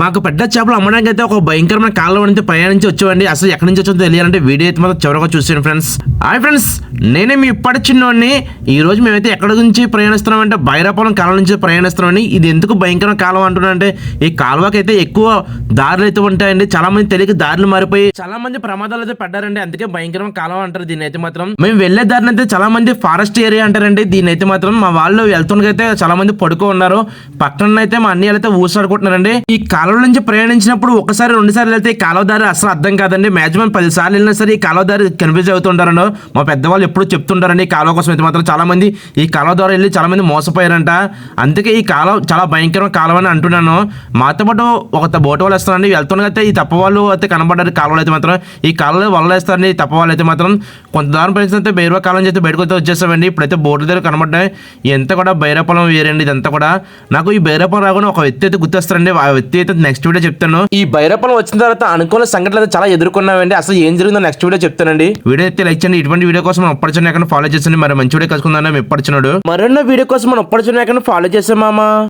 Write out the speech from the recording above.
మాకు పెద్ద చేపలు అమ్మడానికి అయితే ఒక భయంకరమైన కాలం అంటే ప్రయాణించి వచ్చేవండి అసలు ఎక్కడి నుంచి వచ్చిందో తెలియాలంటే వీడియో అయితే మాత్రం చివరగా చూసాను ఫ్రెండ్స్. హాయ్ ఫ్రెండ్స్ నేనే మీ ఇప్పటి చిన్నోడిని. ఈ రోజు మేమైతే ఎక్కడి నుంచి ప్రయాణిస్తున్నామంటే బైరాపురం కాలం నుంచి ప్రయాణిస్తున్నామని ఇది ఎందుకు భయంకరమైన కాలం అంటున్నానంటే ఈ కాలువకి అయితే ఎక్కువ దారులు అయితే ఉంటాయండి. చాలా మంది తెలియక దారులు మారిపోయి చాలా మంది ప్రమాదాలు అయితే పడ్డారండి. అందుకే భయంకరమైన కాలం అంటారు దీని అయితే మాత్రం. మేము వెళ్ళే దారిని అయితే చాలా మంది ఫారెస్ట్ ఏరియా అంటారండి. దీని అయితే మాత్రం మా వాళ్ళు వెళ్తుండకైతే చాలా మంది పడుకో ఉన్నారు. పక్కన అయితే మా అన్నయ్యలు అయితే ఊసాడుకుంటున్నారండి ఈ కాలువ నుంచి ప్రయాణించినప్పుడు ఒకసారి రెండు సార్లు వెళ్తే ఈ కాలువ దారి అసలు అర్థం కాదండి. మ్యాక్సిమం పదిసార్లు వెళ్ళినా సరే ఈ కాలువదారి కన్ఫ్యూజ్ అవుతుంటారను మా పెద్దవాళ్ళు ఎప్పుడు చెప్తుంటారండి ఈ కాలువ కోసం అయితే మాత్రం చాలామంది ఈ కాలువ ద్వారా వెళ్ళి చాలా మంది మోసపోయారంట. అందుకే ఈ కాలువ చాలా భయంకరమైన కాలువ అని అంటున్నాను. మాతో పాటు ఒక బోటు వాళ్ళు వేస్తారండి వెళ్తుండగా ఈ తప్ప వాళ్ళు అయితే కనబడ్డారు కాలువలు అయితే మాత్రం ఈ కాలువలో వల్ల వేస్తారండి. ఈ తప్ప వాళ్ళు అయితే మాత్రం కొంత దాని పరిస్థితి అయితే బైరవ కాలం చేస్తే బయటకు అయితే వచ్చేస్తామండి. ఇప్పుడైతే బోట్ల దగ్గర కనబడ్డాయి. ఎంత కూడా బైరపొలం వేరండి ఇదంతా కూడా. నాకు ఈ బైరపొలం రాకుండా ఒక వ్యక్తి అయితే గుర్తొస్తారండి. ఆ వ్యక్తి అయితే నెక్స్ట్ వీడియో చెప్తాను. ఈ బైరపొలం వచ్చిన తర్వాత అనుకోని సంఘటనలు అయితే చాలా ఎదుర్కొన్నామండి. అసలు ఏం జరిగిందో నెక్స్ట్ వీడియో చెప్తానండి. వీడియో అయితే లైక్ చేయండి. ఇటువంటి వీడియో కోసం మనం ఫాలో చేసండి మరి మంచి వీడియో కలుసుకుందాం. ఎప్పటిచినాడు మరొన్న వీడియో కోసం మనం ఒప్పటిచిన ఫాలో చేసాం మామా.